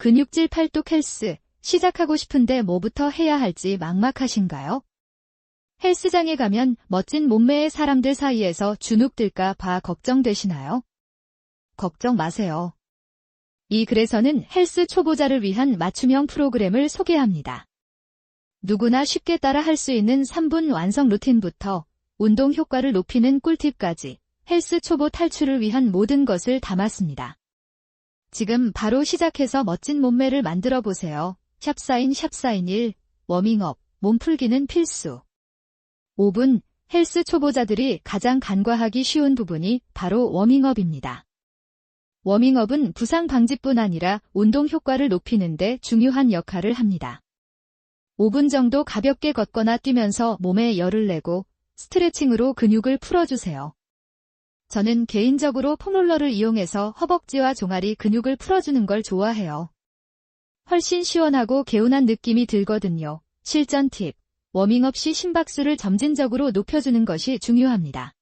근육질 팔뚝 헬스 시작하고 싶은데 뭐부터 해야 할지 막막하신가요? 헬스장에 가면 멋진 몸매의 사람들 사이에서 주눅들까 봐 걱정되시나요? 걱정 마세요. 이 글에서는 헬스 초보자를 위한 맞춤형 프로그램을 소개합니다. 누구나 쉽게 따라 할 수 있는 3분 완성 루틴부터 운동 효과를 높이는 꿀팁까지 헬스 초보 탈출을 위한 모든 것을 담았습니다. 지금 바로 시작해서 멋진 몸매를 만들어 보세요. 샵사인 샵사인 1 워밍업 몸풀기는 필수 5분 헬스 초보자들이 가장 간과하기 쉬운 부분이 바로 워밍업입니다. 워밍업은 부상 방지뿐 아니라 운동 효과를 높이는 데 중요한 역할을 합니다. 5분 정도 가볍게 걷거나 뛰면서 몸에 열을 내고 스트레칭으로 근육을 풀어주세요. 저는 개인적으로 폼롤러를 이용해서 허벅지와 종아리 근육을 풀어주는 걸 좋아해요. 훨씬 시원하고 개운한 느낌이 들거든요. 실전 팁. 워밍업 시 심박수를 점진적으로 높여주는 것이 중요합니다.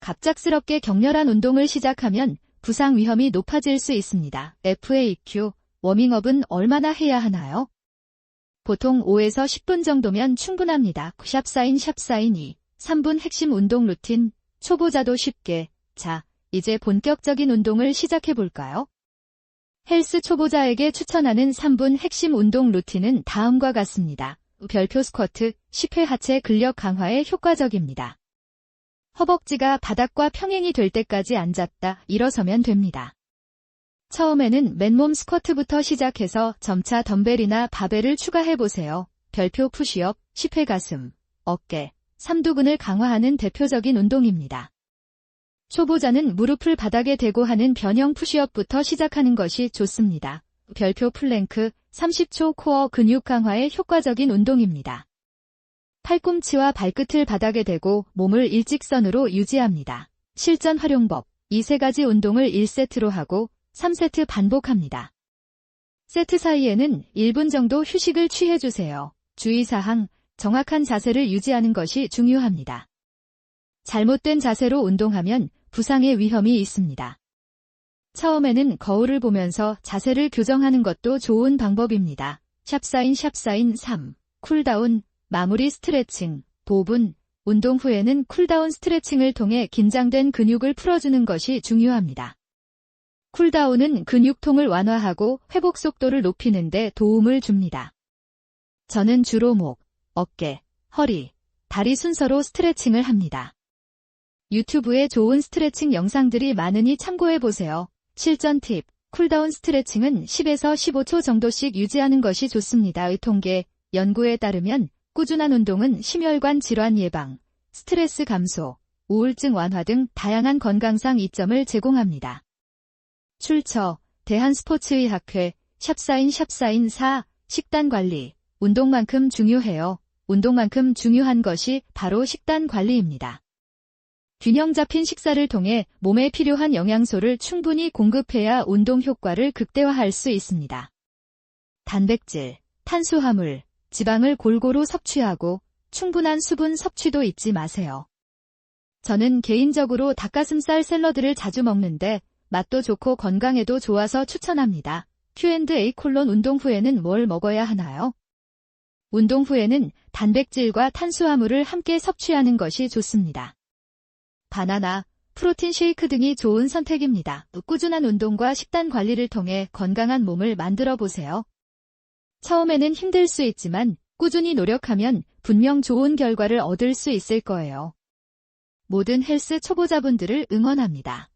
갑작스럽게 격렬한 운동을 시작하면 부상 위험이 높아질 수 있습니다. FAQ. 워밍업은 얼마나 해야 하나요? 보통 5에서 10분 정도면 충분합니다. 샵사인 샵사인 2. 3분 핵심 운동 루틴. 초보자도 쉽게. 자, 이제 본격적인 운동을 시작해 볼까요? 헬스 초보자에게 추천하는 3분 핵심 운동 루틴은 다음과 같습니다. 별표 스쿼트, 10회 하체 근력 강화에 효과적입니다. 허벅지가 바닥과 평행이 될 때까지 앉았다 일어서면 됩니다. 처음에는 맨몸 스쿼트부터 시작해서 점차 덤벨이나 바벨을 추가해보세요. 별표 푸시업, 10회 가슴, 어깨, 삼두근을 강화하는 대표적인 운동입니다. 초보자는 무릎을 바닥에 대고 하는 변형 푸시업부터 시작하는 것이 좋습니다. 별표 플랭크, 30초 코어 근육 강화에 효과적인 운동입니다. 팔꿈치와 발끝을 바닥에 대고 몸을 일직선으로 유지합니다. 실전 활용법, 이 세 가지 운동을 1세트로 하고 3세트 반복합니다. 세트 사이에는 1분 정도 휴식을 취해주세요. 주의사항, 정확한 자세를 유지하는 것이 중요합니다. 잘못된 자세로 운동하면 부상의 위험이 있습니다. 처음에는 거울을 보면서 자세를 교정하는 것도 좋은 방법입니다. 샵사인 샵사인 3. 쿨다운, 마무리 스트레칭, 보분, 운동 후에는 쿨다운 스트레칭을 통해 긴장된 근육을 풀어주는 것이 중요합니다. 쿨다운은 근육통을 완화하고 회복 속도를 높이는 데 도움을 줍니다. 저는 주로 목, 어깨, 허리, 다리 순서로 스트레칭을 합니다. 유튜브에 좋은 스트레칭 영상들이 많으니 참고해보세요. 실전 팁. 쿨다운 스트레칭은 10에서 15초 정도씩 유지하는 것이 좋습니다. 의 통계, 연구에 따르면 꾸준한 운동은 심혈관 질환 예방, 스트레스 감소, 우울증 완화 등 다양한 건강상 이점을 제공합니다. 출처, 대한스포츠의학회, 샵사인 샵사인 4, 식단 관리, 운동만큼 중요해요. 운동만큼 중요한 것이 바로 식단 관리입니다. 균형 잡힌 식사를 통해 몸에 필요한 영양소를 충분히 공급해야 운동 효과를 극대화할 수 있습니다. 단백질, 탄수화물, 지방을 골고루 섭취하고 충분한 수분 섭취도 잊지 마세요. 저는 개인적으로 닭가슴살 샐러드를 자주 먹는데 맛도 좋고 건강에도 좋아서 추천합니다. Q&A 콜론 운동 후에는 뭘 먹어야 하나요? 운동 후에는 단백질과 탄수화물을 함께 섭취하는 것이 좋습니다. 바나나, 프로틴 쉐이크 등이 좋은 선택입니다. 꾸준한 운동과 식단 관리를 통해 건강한 몸을 만들어 보세요. 처음에는 힘들 수 있지만 꾸준히 노력하면 분명 좋은 결과를 얻을 수 있을 거예요. 모든 헬스 초보자분들을 응원합니다.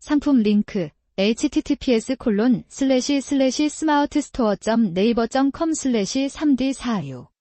상품 링크 https 콜론 슬래시 슬래시 스마트스토어 네이버.com 슬래시 3D 4 6